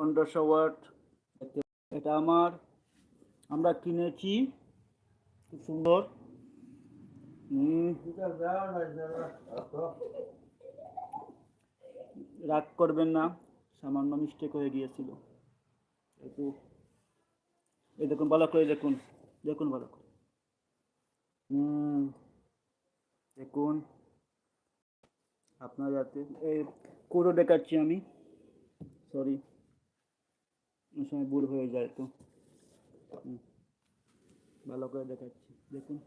পনেরোশো ওয়াট। এটা আমার। আমরা কিনেছি। খুব সুন্দর। রাগ করবেন না, সামান্য মিস্টেক হয়ে গিয়েছিল। একটু এই দেখুন, ভালো করে দেখুন। দেখুন, ভালো করে। হুম দেখুন। আপনার যাতে এই কোডও দেখাচ্ছি আমি। সরি সময় ভুল হয়ে যায় তো। ভালো করে দেখাচ্ছি। দেখুন।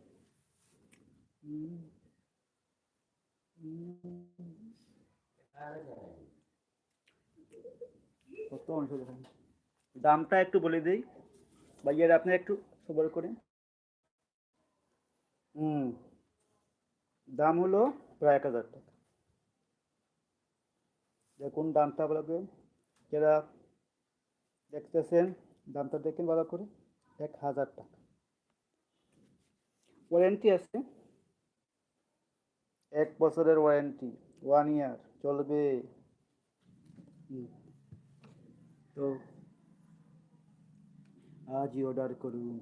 কত অংশ দামটা একটু বলে দিই। ভাইয়ার আপনি একটু সবার করে। হুম। দাম হলো প্রায় এক হাজার টাকা। দেখুন দামটা ভালো করে দেখতেছেন, দামটা দেখেন ভালো করে, এক হাজার টাকা। ওয়ারেন্টি আছে। এক বছরের ওয়ারেন্টি ওয়ান ইয়ার চলবে। তো আজই অর্ডার করুন।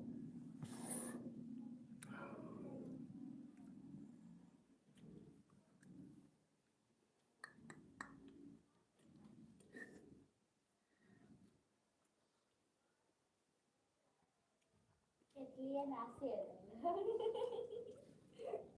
Ian Russell.